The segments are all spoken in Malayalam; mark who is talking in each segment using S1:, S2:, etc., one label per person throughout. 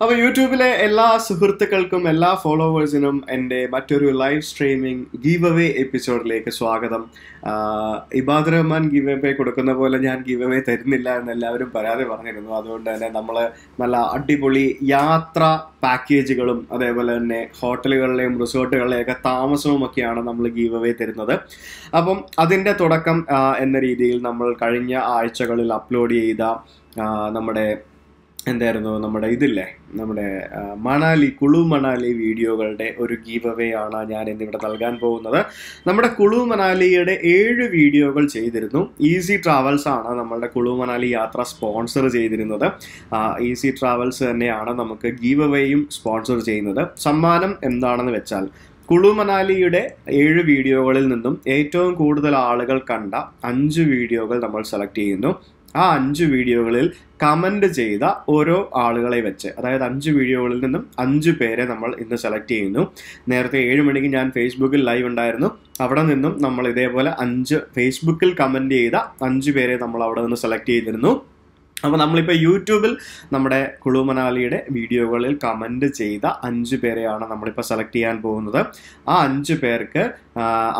S1: അപ്പോൾ യൂട്യൂബിലെ എല്ലാ സുഹൃത്തുക്കൾക്കും എല്ലാ ഫോളോവേഴ്സിനും എന്റെ മറ്റൊരു ലൈവ് സ്ട്രീമിംഗ് ഗീവ് അവേ എപ്പിസോഡിലേക്ക് സ്വാഗതം ഇബാദ് റഹ്മാൻ ഗീവ് അവേ കൊടുക്കുന്ന പോലെ ഞാൻ ഗീവ് അവേ തരുന്നില്ല എന്ന് എല്ലാവരും പരാതി പറഞ്ഞിരുന്നു. അതുകൊണ്ട് തന്നെ നമ്മൾ നല്ല അടിപൊളി യാത്ര പാക്കേജുകളും അതേപോലെ തന്നെ ഹോട്ടലുകളിലെയും റിസോർട്ടുകളിലെയൊക്കെ താമസവും ഒക്കെയാണ് നമ്മൾ ഗീവ് അവേ തരുന്നത്. അപ്പം അതിന്റെ തുടക്കം എന്ന രീതിയിൽ നമ്മൾ കഴിഞ്ഞ ആഴ്ചകളിൽ അപ്ലോഡ് ചെയ്ത നമ്മുടെ എന്തായിരുന്നു നമ്മുടെ ഇതില്ലേ? നമ്മുടെ മണാലി കുളു മണാലി വീഡിയോകളുടെ ഒരു ഗീവ് ആണ് ഞാൻ ഇന്നിവിടെ നൽകാൻ പോകുന്നത്. നമ്മുടെ കുളു മണാലിയുടെ ഏഴ് വീഡിയോകൾ ചെയ്തിരുന്നു. ഈസി ട്രാവൽസ് ആണ് നമ്മളുടെ കുളു മണാലി യാത്ര സ്പോൺസർ ചെയ്തിരുന്നത്. ഈസി ട്രാവൽസ് തന്നെയാണ് നമുക്ക് ഗീവ് സ്പോൺസർ ചെയ്യുന്നത്. സമ്മാനം എന്താണെന്ന് വെച്ചാൽ കുളു മണാലിയുടെ ഏഴ് വീഡിയോകളിൽ നിന്നും ഏറ്റവും കൂടുതൽ ആളുകൾ കണ്ട അഞ്ച് വീഡിയോകൾ നമ്മൾ സെലക്ട് ചെയ്യുന്നു. ആ അഞ്ച് വീഡിയോകളിൽ കമന്റ് ചെയ്ത ഓരോ ആളുകളെ വെച്ച് അതായത് അഞ്ച് വീഡിയോകളിൽ നിന്നും അഞ്ച് പേരെ നമ്മൾ ഇന്ന് സെലക്ട് ചെയ്യുന്നു. നേരത്തെ ഏഴ് മണിക്ക് ഞാൻ ഫേസ്ബുക്കിൽ ലൈവ് ഉണ്ടായിരുന്നു. അവിടെ നിന്നും നമ്മൾ ഇതേപോലെ അഞ്ച് ഫേസ്ബുക്കിൽ കമന്റ് ചെയ്ത അഞ്ച് പേരെ നമ്മൾ അവിടെ നിന്ന് സെലക്ട് ചെയ്തിരുന്നു. അപ്പോൾ നമ്മളിപ്പോൾ യൂട്യൂബിൽ നമ്മുടെ കുളു മണാലിയുടെ വീഡിയോകളിൽ കമന്റ് ചെയ്ത അഞ്ച് പേരെയാണ് നമ്മളിപ്പോൾ സെലക്ട് ചെയ്യാൻ പോകുന്നത്. ആ അഞ്ച് പേർക്ക്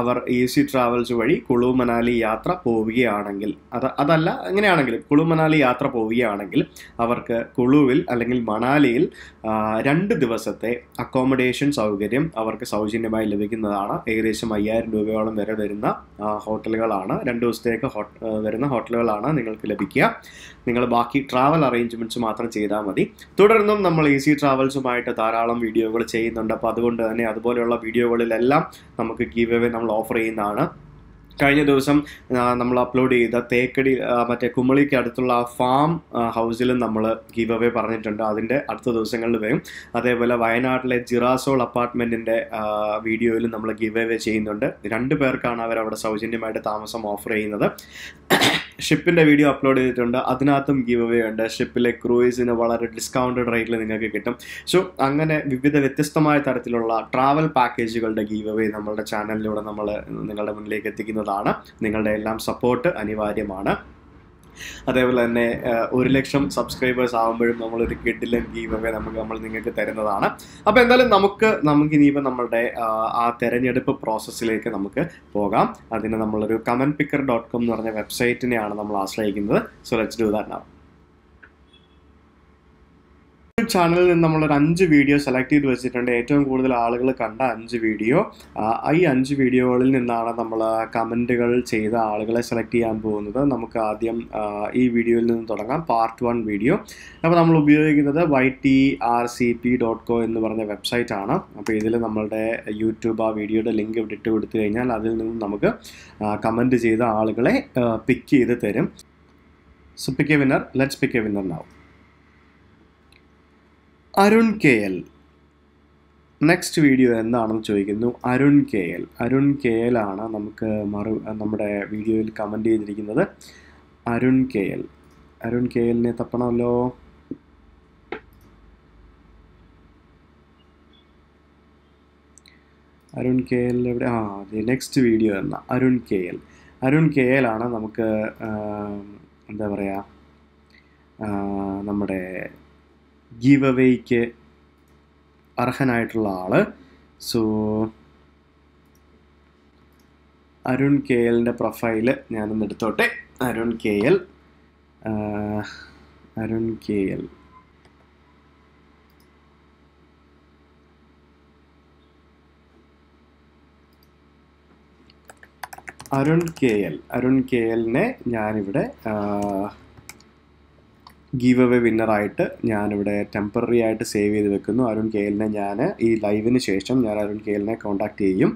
S1: അവർ ഈസി ട്രാവൽസ് വഴി കുളു മണാലി യാത്ര പോവുകയാണെങ്കിൽ അത് അതല്ല എങ്ങനെയാണെങ്കിലും കുളു മണാലി യാത്ര പോവുകയാണെങ്കിൽ അവർക്ക് കുളുവിൽ അല്ലെങ്കിൽ മണാലിയിൽ രണ്ട് ദിവസത്തെ അക്കോമഡേഷൻ സൗകര്യം അവർക്ക് സൗജന്യമായി ലഭിക്കുന്നതാണ്. ഏകദേശം അയ്യായിരം രൂപയോളം വരെ വരുന്ന ഹോട്ടലുകളാണ്. രണ്ട് ദിവസത്തേക്ക് വരുന്ന ഹോട്ടലുകളാണ് നിങ്ങൾക്ക് ലഭിക്കുക. നിങ്ങൾ ബാക്കി ട്രാവൽ അറേഞ്ച്മെന്റ്സ് മാത്രം ചെയ്താൽ മതി. തുടർന്നും നമ്മൾ ഈസി ട്രാവൽസുമായിട്ട് ധാരാളം വീഡിയോകൾ ചെയ്യുന്നുണ്ട്. അപ്പോൾ അതുകൊണ്ട് തന്നെ അതുപോലെയുള്ള വീഡിയോകളിലെല്ലാം നമുക്ക് ഗീവ് എവേ നമ്മൾ ഓഫർ ചെയ്യുന്നതാണ്. കഴിഞ്ഞ ദിവസം നമ്മൾ അപ്ലോഡ് ചെയ്ത തേക്കടി മറ്റേ കുമളിക്ക് അടുത്തുള്ള ആ ഫാം ഹൗസിലും നമ്മൾ ഗീവ് അവേ പറഞ്ഞിട്ടുണ്ട്. അതിന്റെ അടുത്ത ദിവസങ്ങളിൽ വരും. അതേപോലെ വയനാട്ടിലെ ജിറാസോൾ അപ്പാർട്ട്മെന്റിന്റെ വീഡിയോയിലും നമ്മൾ ഗീവ് അവേ ചെയ്യുന്നുണ്ട്. രണ്ട് പേർക്കാണ് അവർ അവിടെ സൗജന്യമായിട്ട് താമസം ഓഫർ ചെയ്യുന്നത്. ഷിപ്പിന്റെ വീഡിയോ അപ്ലോഡ് ചെയ്തിട്ടുണ്ട്. അതിനകത്തും ഗീവ് അവേ ഉണ്ട്. ഷിപ്പിലെ ക്രൂയിസിന് വളരെ ഡിസ്കൗണ്ടഡ് റേറ്റിൽ നിങ്ങൾക്ക് കിട്ടും. സോ അങ്ങനെ വിവിധ വ്യത്യസ്തമായ തരത്തിലുള്ള ട്രാവൽ പാക്കേജുകളുടെ ഗീവ് അവേ നമ്മളുടെ ചാനലിലൂടെ നമ്മൾ നിങ്ങളുടെ മുന്നിലേക്ക് എത്തിക്കുന്നതാണ്. നിങ്ങളുടെ എല്ലാം സപ്പോർട്ട് അനിവാര്യമാണ്. അതേപോലെ തന്നെ ഒരു ലക്ഷം സബ്സ്ക്രൈബേഴ്സ് ആകുമ്പോഴും നമ്മളൊരു കിഡിലും ഗീവ് അവേ നമുക്ക് നമ്മൾ നിങ്ങൾക്ക് തരുന്നതാണ്. അപ്പോൾ എന്തായാലും നമുക്ക് നമുക്ക് ഇനിയിപ്പോൾ നമ്മുടെ ആ തെരഞ്ഞെടുപ്പ് പ്രോസസ്സിലേക്ക് നമുക്ക് പോകാം. അതിന് നമ്മളൊരു കമന്റ് പിക്കർ ഡോട്ട് കോം എന്ന് പറഞ്ഞ വെബ്സൈറ്റിനെയാണ് നമ്മൾ ആശ്രയിക്കുന്നത്. So let's do that now YouTube ചാനലിൽ നിന്ന് നമ്മളൊരു അഞ്ച് വീഡിയോ സെലക്ട് ചെയ്ത് വെച്ചിട്ടുണ്ട്. ഏറ്റവും കൂടുതൽ ആളുകൾ കണ്ട അഞ്ച് വീഡിയോ ഈ അഞ്ച് വീഡിയോകളിൽ നിന്നാണ് നമ്മൾ കമന്റുകൾ ചെയ്ത ആളുകളെ സെലക്ട് ചെയ്യാൻ പോകുന്നത്. നമുക്ക് ആദ്യം ഈ വീഡിയോയിൽ നിന്ന് തുടങ്ങാം. പാർട്ട് വൺ വീഡിയോ അപ്പോൾ നമ്മൾ ഉപയോഗിക്കുന്നത് Y T R C P dot co എന്ന് പറഞ്ഞ വെബ്സൈറ്റ് ആണ്. അപ്പോൾ ഇതിൽ നമ്മളുടെ യൂട്യൂബ് ആ വീഡിയോയുടെ ലിങ്ക് ഇവിടെ ഇട്ട് കൊടുത്തു കഴിഞ്ഞാൽ അതിൽ നിന്നും നമുക്ക് കമന്റ് ചെയ്ത ആളുകളെ പിക്ക് ചെയ്ത് തരും. So pick a winner let's pick a winner now Arun K L. Next video എന്താണെന്ന് ചോദിക്കുന്നു. Arun K L. Arun K L ആണ് നമുക്ക് മറു നമ്മുടെ വീഡിയോയിൽ കമന്റ് ചെയ്തിരിക്കുന്നത്. Arun K L. Arun K എല്ലിനെ തപ്പണമല്ലോ. അരുൺ കെ എൽ എവിടെ? ആ അതെ നെക്സ്റ്റ് വീഡിയോ എന്ന. Arun K L. Arun K L ആണ് നമുക്ക് എന്താ പറയുക നമ്മുടെ ഗീവ് അവേക്ക് അർഹനായിട്ടുള്ള ആൾ. സോ അരുൺ കെ എല്ലിന്റെ പ്രൊഫൈൽ ഞാനൊന്ന് എടുത്തോട്ടെ. Arun K L Arun K L. Arun K L Arun K എല്ലിനെ ഞാനിവിടെ ഗീവ് അവേ വിന്നറായിട്ട് ഞാനിവിടെ ടെമ്പററി ആയിട്ട് സേവ് ചെയ്ത് വെക്കുന്നു. അരുൺ കെ ഞാൻ ഈ ലൈവിന് ശേഷം ഞാൻ അരുൺ കെ കോൺടാക്റ്റ് ചെയ്യും.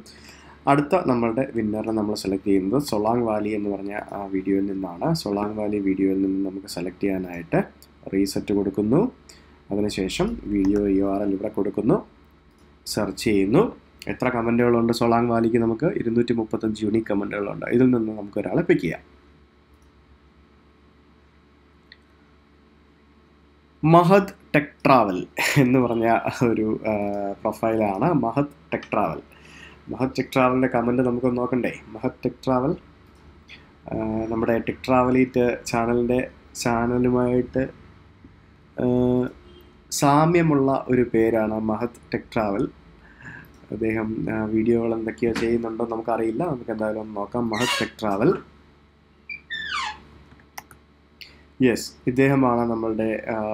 S1: അടുത്ത നമ്മളുടെ വിന്നറിനെ നമ്മൾ സെലക്ട് ചെയ്യുന്നത് സൊളാങ് വാലി എന്ന് പറഞ്ഞ ആ വീഡിയോയിൽ നിന്നാണ്. സൊളാങ് വാലി വീഡിയോയിൽ നിന്ന് നമുക്ക് സെലക്ട് ചെയ്യാനായിട്ട് റീസെറ്റ് കൊടുക്കുന്നു. അതിനുശേഷം വീഡിയോ യു ആർ എൽ ഇവിടെ കൊടുക്കുന്നു. സെർച്ച് ചെയ്യുന്നു. എത്ര കമന്റുകളുണ്ട് സൊളാങ് വാലിക്ക് നമുക്ക്? ഇരുന്നൂറ്റി മുപ്പത്തഞ്ച് യൂണിക് കമന്റുകളുണ്ട് ഇതിൽ നിന്ന് നമുക്ക് ഒരാളെ പിക്ക് ചെയ്യാം. മഹദ് ടെക് ട്രാവൽ എന്ന് പറഞ്ഞ ഒരു പ്രൊഫൈലാണ് Mahad tech travel. Mahad tech ട്രാവലിന്റെ comment നമുക്കൊന്ന് നോക്കണ്ടേ? മഹദ് ടെക് ട്രാവൽ നമ്മുടെ ടെക് ട്രാവലീറ്റ് ചാനലിന്റെ ചാനലുമായിട്ട് സാമ്യമുള്ള ഒരു പേരാണ് മഹത് ടെക് ട്രാവൽ. അദ്ദേഹം വീഡിയോകൾ എന്തൊക്കെയോ ചെയ്യുന്നുണ്ടോ നമുക്കറിയില്ല. നമുക്ക് എന്തായാലും നോക്കാം. മഹത് ടെക് ട്രാവൽ. യെസ് ഇദ്ദേഹമാണ് നമ്മളുടെ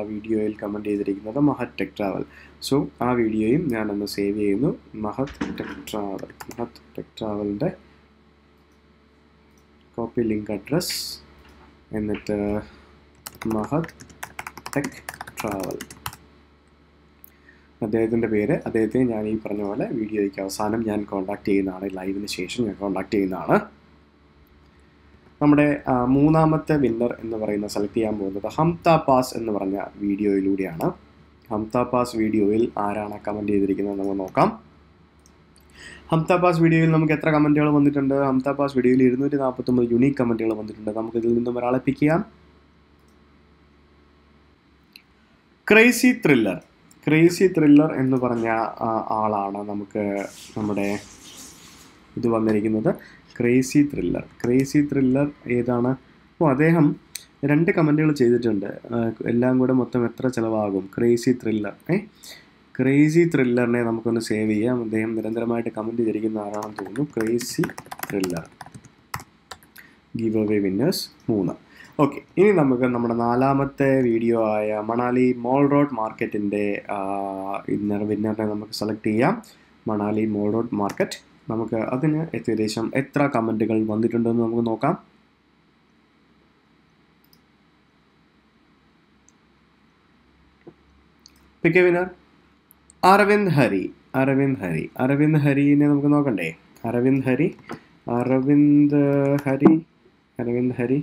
S1: വീഡിയോയിൽ കമന്റ് ചെയ്തിരിക്കുന്നത് മഹത് ടെക് ട്രാവൽ സോ ആ വീഡിയോയും ഞാനൊന്ന് സേവ് ചെയ്യുന്നു. Mahat tech travel Mahat tech ട്രാവലിന്റെ copy link address എന്നിട്ട് മഹത് ടെക് ട്രാവൽ അദ്ദേഹത്തിന്റെ പേര് അദ്ദേഹത്തെ ഞാൻ ഈ പറഞ്ഞ പോലെ വീഡിയോയ്ക്ക് അവസാനം ഞാൻ കോൺടാക്ട് ചെയ്യുന്നതാണ്. ലൈവിന് ശേഷം ഞാൻ കോൺടാക്ട് ചെയ്യുന്നതാണ്. നമ്മുടെ മൂന്നാമത്തെ വിന്നർ എന്ന് പറയുന്ന സെലക്ട് ചെയ്യാൻ പോകുന്നത് ഹംത പാസ് എന്ന് പറഞ്ഞ വീഡിയോയിലൂടെയാണ്. ഹംത പാസ് വീഡിയോയിൽ ആരാണ് കമന്റ് ചെയ്തിരിക്കുന്നത് നമുക്ക് നോക്കാം. ഹംത പാസ് വീഡിയോയിൽ നമുക്ക് എത്ര കമന്റുകൾ വന്നിട്ടുണ്ട്? ഹംത പാസ് വീഡിയോയിൽ ഇരുന്നൂറ്റി നാൽപ്പത്തൊമ്പത് യുണീക്ക് കമന്റുകൾ വന്നിട്ടുണ്ട്. നമുക്ക് ഇതിൽ നിന്നും ഒരാളെ പിക്ക് ചെയ്യാം. Crazy thriller. ക്രേസി ത്രില്ലർ എന്ന് പറഞ്ഞ ആളാണ് നമുക്ക് നമ്മുടെ ഇത് വന്നിരിക്കുന്നത്. Crazy thriller. ക്രേസി ത്രില്ലർ ഏതാണ്? അപ്പോൾ അദ്ദേഹം രണ്ട് കമന്റുകൾ ചെയ്തിട്ടുണ്ട്. എല്ലാം കൂടെ മൊത്തം എത്ര ചിലവാകും? Crazy thriller. ഏ? ക്രേസി ത്രില്ലറിനെ നമുക്കൊന്ന് സേവ് ചെയ്യാം. അദ്ദേഹം നിരന്തരമായിട്ട് കമന്റ് ചെയ്തിരിക്കുന്ന ആരാണെന്ന് തോന്നുന്നു. Crazy thriller. Give away winners മൂന്ന്. ഓക്കെ ഇനി നമുക്ക് നമ്മുടെ നാലാമത്തെ വീഡിയോ ആയ മണാലി മോൾ റോഡ് മാർക്കറ്റിന്റെ വിന്നറിനെ നമുക്ക് സെലക്ട് ചെയ്യാം. Manali mall road market. നമുക്ക് അതിന് ഏകദേശം എത്ര കമന്റുകൾ വന്നിട്ടുണ്ടെന്ന് നമുക്ക് നോക്കാം. പിക്ക് വിനർ അരവിന്ദ് ഹരി അരവിന്ദ് ഹരി അരവിന്ദ് ഹരിനെ നമുക്ക് നോക്കണ്ടേ? അരവിന്ദ് ഹരി അരവിന്ദ് ഹരി അരവിന്ദ് ഹരി.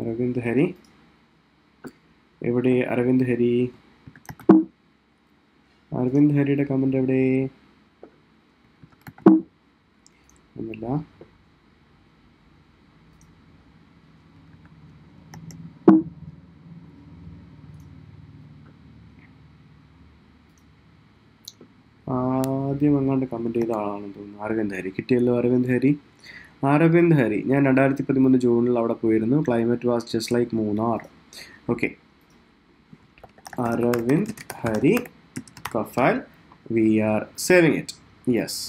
S1: അരവിന്ദ് ഹരി. എവിടെ അരവിന്ദ് ഹരി? അരവിന്ദ് ഹരിയുടെ കമന്റ് എവിടെ? ഒന്നുമില്ല. ആദ്യം അങ്ങാണ്ട് കമന്റ് ചെയ്ത ആളാണെന്ന് തോന്നുന്നു. അരവിന്ദ് ഹരി. കിട്ടിയല്ലോ അരവിന്ദ് ഹരി. അരവിന്ദ് ഹരി ഞാൻ രണ്ടായിരത്തി പതിമൂന്ന് ജൂണിൽ അവിടെ പോയിരുന്നു. Climate was just like Munnar. Okay Aravind Hari profile we are saving it yes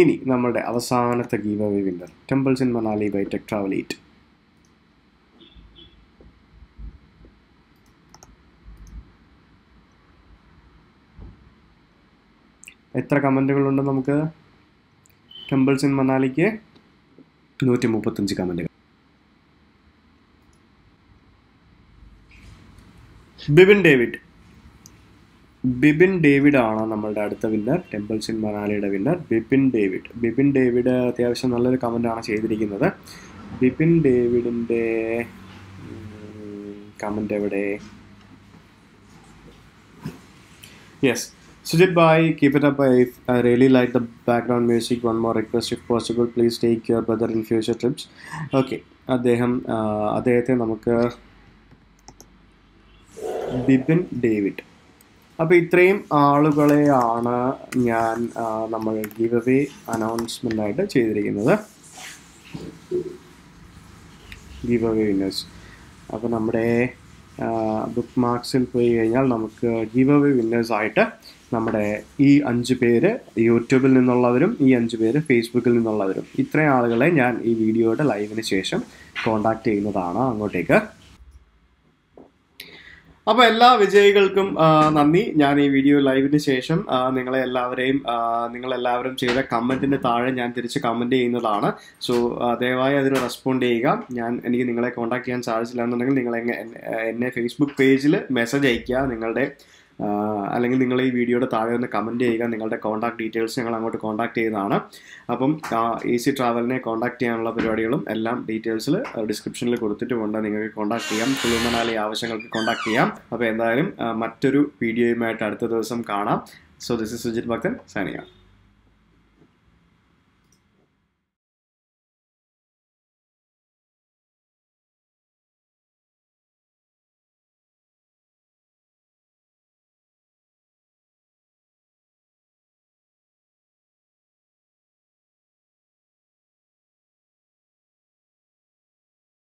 S1: ഇനി നമ്മുടെ അവസാനത്തെ give away winner temples in Manali by tech travel eat എത്ര കമന്റുകളുണ്ട് നമുക്ക്? ടെമ്പിൾസ് ഇൻ മണാലിക്ക് നൂറ്റി മുപ്പത്തഞ്ച് കമന്റുകൾ. ബിബിൻ ഡേവിഡ് ബിബിൻ ഡേവിഡ് ആണ് നമ്മളുടെ അടുത്ത winner temples in മനാലിയുടെ winner Bipin David. Bipin David അത്യാവശ്യം നല്ലൊരു കമന്റ് ആണ് ചെയ്തിരിക്കുന്നത്. ബിപിൻ ഡേവിഡിന്റെ കമന്റ് എവിടെ? Yes Sujith Bhai, keep it up. I, really like like background music one more more request, if possible, please take your brother in future trips. അദ്ദേഹം അദ്ദേഹത്തെ നമുക്ക് ബിപിൻ ഡേവിഡ്. അപ്പോൾ ഇത്രയും ആളുകളെയാണ് ഞാൻ നമ്മൾ ഗിവ് അവേ ആയിട്ട് ചെയ്തിരിക്കുന്നത്. ഗിവ് അവേ വിന്നേഴ്സ് അപ്പോൾ നമ്മുടെ ബുക്ക് മാർക്സിൽ പോയി കഴിഞ്ഞാൽ നമുക്ക് ഗീവ് അവേ വിന്നേഴ്സ് ആയിട്ട് നമ്മുടെ ഈ അഞ്ച് പേര് യൂട്യൂബിൽ നിന്നുള്ളവരും ഈ അഞ്ച് പേര് ഫേസ്ബുക്കിൽ നിന്നുള്ളവരും ഇത്രയും ആളുകളെ ഞാൻ ഈ വീഡിയോയുടെ ലൈവിന് ശേഷം കോണ്ടാക്ട് ചെയ്യുന്നതാണ് അങ്ങോട്ടേക്ക്. അപ്പോൾ എല്ലാ വിജയികൾക്കും നന്ദി. ഞാൻ ഈ വീഡിയോ ലൈവിന് ശേഷം നിങ്ങളെ എല്ലാവരെയും നിങ്ങൾ എല്ലാവരും ചെയ്ത കമന്റിന് താഴെ ഞാൻ തിരിച്ച് കമന്റ് ചെയ്യുന്നതാണ്. സോ ദയവായി അതിന് റെസ്പോണ്ട് ചെയ്യുക. ഞാൻ എനിക്ക് നിങ്ങളെ കോൺടാക്ട് ചെയ്യാൻ സാധിച്ചില്ല എന്നുണ്ടെങ്കിൽ നിങ്ങൾ എന്നെ ഫേസ്ബുക്ക് പേജിൽ മെസ്സേജ് അയയ്ക്കുക നിങ്ങളുടെ അല്ലെങ്കിൽ നിങ്ങൾ ഈ വീഡിയോയുടെ താഴെ ഒന്ന് കമന്റ് ചെയ്യുക. നിങ്ങളുടെ കോൺടാക്ട് ഡീറ്റെയിൽസ് ഞങ്ങൾ അങ്ങോട്ട് കോൺടാക്ട് ചെയ്യുന്നതാണ് അപ്പം എ സി ട്രാവലിനെ കോൺടാക്ട് ചെയ്യാനുള്ള പരിപാടികളും എല്ലാം ഡീറ്റെയിൽസിൽ ഡിസ്ക്രിപ്ഷനിൽ കൊടുത്തിട്ടുമുണ്ട്. നിങ്ങൾക്ക് കോൺടാക്ട് ചെയ്യാം. കുളു മണാലി ആവശ്യങ്ങൾക്ക് കോൺടാക്ട് ചെയ്യാം. അപ്പോൾ എന്തായാലും മറ്റൊരു വീഡിയോയുമായിട്ട് അടുത്ത ദിവസം കാണാം. സോ ദിസ് ഇസ് സുജിത് ഭക്തൻ സൈനിക